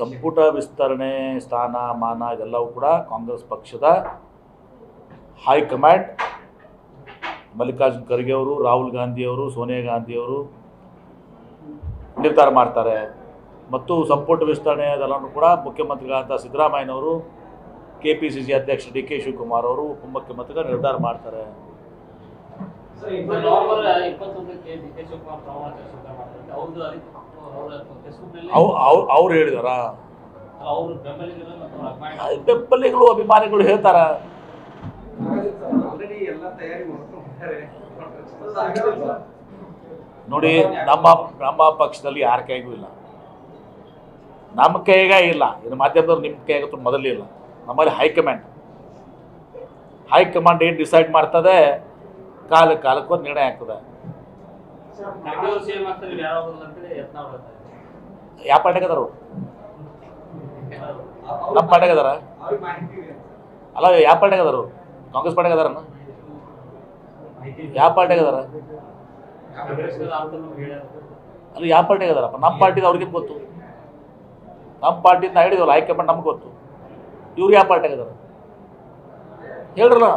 ಸಂಪುಟ ವಿಸ್ತರಣೆ, ಸ್ಥಾನ, ಮಾನ ಇದೆಲ್ಲವೂ ಕೂಡ ಕಾಂಗ್ರೆಸ್ ಪಕ್ಷದ ಹೈಕಮಾಂಡ್, ಮಲ್ಲಿಕಾರ್ಜುನ್ ಖರ್ಗೆ ಅವರು, ರಾಹುಲ್ ಗಾಂಧಿಯವರು ಸೋನಿಯಾ ಗಾಂಧಿಯವರು ನಿರ್ಧಾರ ಮಾಡ್ತಾರೆ. ಮತ್ತು ಸಂಪುಟ ವಿಸ್ತರಣೆ ಅದೆಲ್ಲನೂ ಕೂಡ ಮುಖ್ಯಮಂತ್ರಿಗಳಾದಂಥ ಸಿದ್ದರಾಮಯ್ಯನವರು ಕೆ ಪಿ ಸಿ ಸಿ ಅಧ್ಯಕ್ಷ ಡಿ ಕೆ ಶಿವಕುಮಾರ್ ಅವರು ಉಪಮುಖ್ಯಮಂತ್ರಿಗಳು ನಿರ್ಧಾರ ಮಾಡ್ತಾರೆ. ಅವರ ಅವ್ ಹೇಳಿದಾರ. ಬೆಂಬಲಿಗಳು ಅಭಿಮಾನಿಗಳು? ಹೇಳ್ತಾರ. ನೋಡಿ ನಮ್ಮ ನಮ್ಮ ಪಕ್ಷದಲ್ಲಿ ಯಾರ ಕೈಗೂ ಇಲ್ಲ. ನಮ್ಮ ಕೈಗ ಇಲ್ಲ. ಇನ್ನು ಮಾಧ್ಯಮದವ್ರು ನಿಮ್ಮ ಕೈಗಂತೂ ಮೊದಲೇ ಇಲ್ಲ. ನಮ್ಮಲ್ಲಿ ಹೈಕಮಾಂಡ್. ಹೈಕಮಾಂಡ್ ಏನು ಡಿಸೈಡ್ ಮಾಡ್ತದೆ? ಕಾಲ ಕಾಲಕ್ಕೂ ನಿರ್ಣಯ ಆಗ್ತದೆ. ಯಾವ ಪಾರ್ಟಿಗೆ ಅದಾರು? ನಮ್ಮ ಪಾರ್ಟಿಗೆ ಅದಾರ? ಅಲ್ಲ, ಯಾವ ಪಾರ್ಟಿಗೆ ಅದಾರು? ಕಾಂಗ್ರೆಸ್ ಪಾರ್ಟಿಗೆ ಅದಾರನ? ಯಾವ ಪಾರ್ಟಿಗೆ ಅದಾರ? ಅಲ್ಲಿ, ಯಾವ ಪಾರ್ಟಿಗೆ ಅದಾರಪ್ಪ? ನಮ್ಮ ಪಾರ್ಟಿದ ಅವ್ರಿಗೆ ಗೊತ್ತು. ನಮ್ಮ ಪಾರ್ಟಿಯಿಂದ ಹಿಡಿದವಲ್ಲ ಹೈಕಮಾಂಡ್ ನಮ್ಗೆ ಗೊತ್ತು. ಇವ್ರು ಯಾವ ಪಾರ್ಟಿಗೆ ಅದಾರ? ಹೇಳ್ರಲ್ಲ.